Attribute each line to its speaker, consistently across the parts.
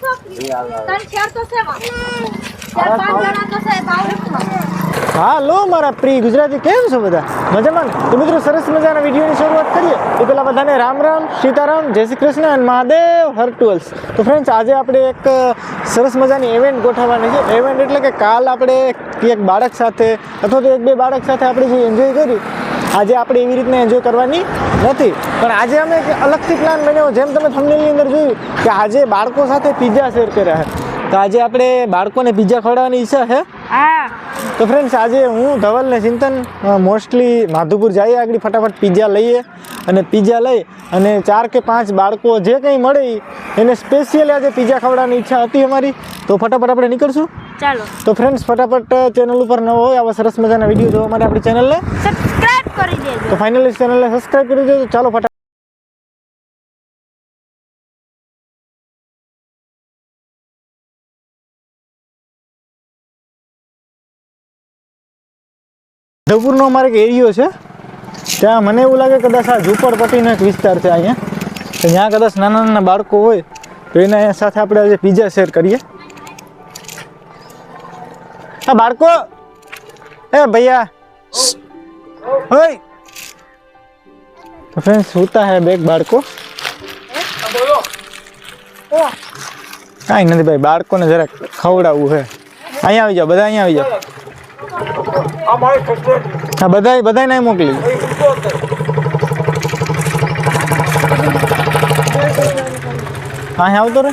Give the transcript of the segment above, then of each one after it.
Speaker 1: છોકરી ત્રણ ચાર તો છે માં. ચાર પાંચ જણા તો છે બાવળીમાં.
Speaker 2: હા લો મારા પ્રિય ગુજરાતી કેમ છો બધા મજામાં? તો મિત્રો સરસ મજાના વિડીયોની શરૂઆત કરીએ એ પહેલાં બધાને રામ રામ સીતારામ જય શ્રી કૃષ્ણ અને મહાદેવ હર હર્ટુઅલ્સ તો ફ્રેન્ડ્સ આજે આપણે એક સરસ મજાની ઇવેન્ટ ગોઠવવાની છે ઇવેન્ટ એટલે કે કાલ આપણે એક બાળક સાથે અથવા તો એક બે બાળક સાથે આપણે જે એન્જોય કરી આજે આપણે એવી રીતના એન્જોય કરવાની નથી. પણ આજે અમે એક અલગથી પ્લાન બન્યો જેમ તમે થંબનેલની અંદર જોયું કે આજે બાળકો સાથે પિઝા શેર કર્યા છે. તો આજે આપણે બાળકોને પિઝા ખવડાવવાની ઈચ્છા છે? તો ફ્રેન્ડ્સ આજે હું ધવલ ને ચિંતન મોસ્ટલી માધુપુર જઈએ આગળ ફટાફટ પિઝા લઈએ અને પિઝા લઈ અને ચાર કે પાંચ બાળકો જે કંઈ મળે એને સ્પેશિયલી આજે પિઝા ખવડાવવાની ઈચ્છા હતી અમારી. તો ફટાફટ આપણે નીકળશું.
Speaker 1: ચાલો.
Speaker 2: તો ફ્રેન્ડ્સ ફટાફટ ચેનલ ઉપર નવો હોય આવા સરસ મજાના વીડિયો જોવા માટે આપણી ચેનલને
Speaker 1: સબસ્ક્રાઇબ કરી દેજો.
Speaker 2: તો ફાઇનલી ચેનલને સબસ્ક્રાઇબ કરી દેજો. ચાલો ફટાફટ ધવપુરનો અમારે એક એરિયો છે. ત્યાં મને એવું લાગે કદાચ આ ઝૂંપડપટ્ટીનો એક વિસ્તાર છે અહીંયા. તો ત્યાં કદાચ નાના નાના બાળકો હોય તો એના સાથે આપણે આજે પીઝા શેર કરીએ. ए बाड़को ए भैया ओए तो फ्रेंड्स होता है બેક બાળકો બોલો ઓ કાંઈ નથી ભાઈ બાળકોને જરાક ખવડાવવું છે અહીંયા આવી જાઓ બધા અહીંયા આવી જાઓ હા બધા બધા નહીં મોકલી હા આવતો રે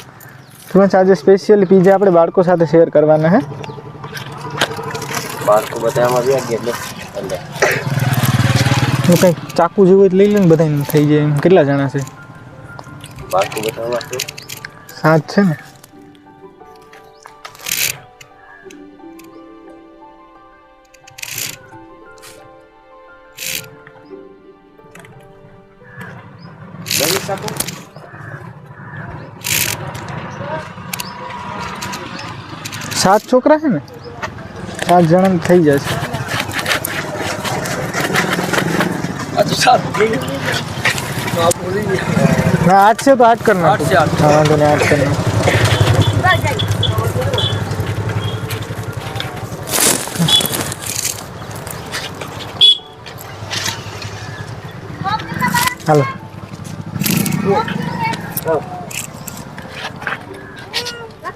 Speaker 2: ફ્રેન્ડ્સ આજે સ્પેશિયલી પીઝા આપણે બાળકો સાથે શેર કરવાના હે
Speaker 3: બાળકો બધા આમાં વયા ગયા એટલે
Speaker 2: હું કંઈક ચાકુ જેવું હોય તો લઈ લે ને બધાને થઈ જાય એમ કેટલા જણા છે
Speaker 3: બાળકો બધા આમાં છે
Speaker 2: સાત છે ને
Speaker 3: લઈ
Speaker 2: સાત છોકરા છે ને સાત જણા થઈ જશે
Speaker 3: આ તો સારું આ બોલી ગયા
Speaker 2: હા આઠ છે તો આઠ કરી નાખો
Speaker 3: આઠ છે, આઠ.
Speaker 2: હા વાંધો નહીં આઠ કરી નાખો હાલો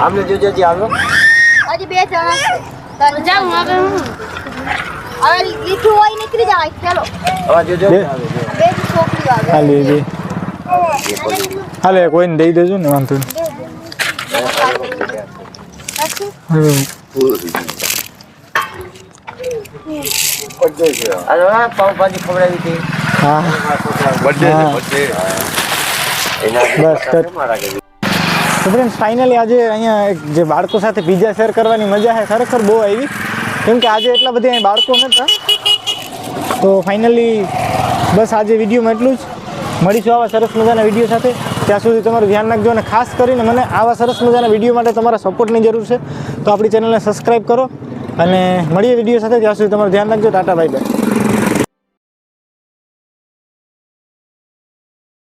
Speaker 3: આમને જોજો જી આવો
Speaker 1: હજી બે જણા. જાઉં હવે હું? હવે લીઠું હોય નીકળી જાય ચાલો.
Speaker 3: આવા જોજો
Speaker 2: બે.
Speaker 1: છોકરી આવે.
Speaker 2: હાલે બે હાલે કોઈને દઈ દેજો ને વાંધો નહીં.
Speaker 1: પછી
Speaker 3: હા પાવ ભાજી ખવડાવી હતી.
Speaker 2: હા. બસ તો ફ્રેન્ડ ફાઇનલી આજે અહીંયા જે બાળકો સાથે પીઝા શેર કરવાની મજા છે, ખરેખર બહુ આવી. કેમ કે આજે એટલા બધા અહીં બાળકો નહોતા તો ફાઇનલી બસ આજે વિડીયોમાં એટલું જ. મળીશું આવા સરસ મજાના વીડિયો સાથે. ત્યાં સુધી તમારું ધ્યાન રાખજો અને ખાસ કરીને મને આવા સરસ મજાના વીડિયો માટે તમારા સપોર્ટની જરૂર છે. તો આપણી ચેનલને સબસ્ક્રાઈબ કરો અને મળીએ વીડિયો સાથે. ત્યાં સુધી તમારું ધ્યાન રાખજો. Tata bye bye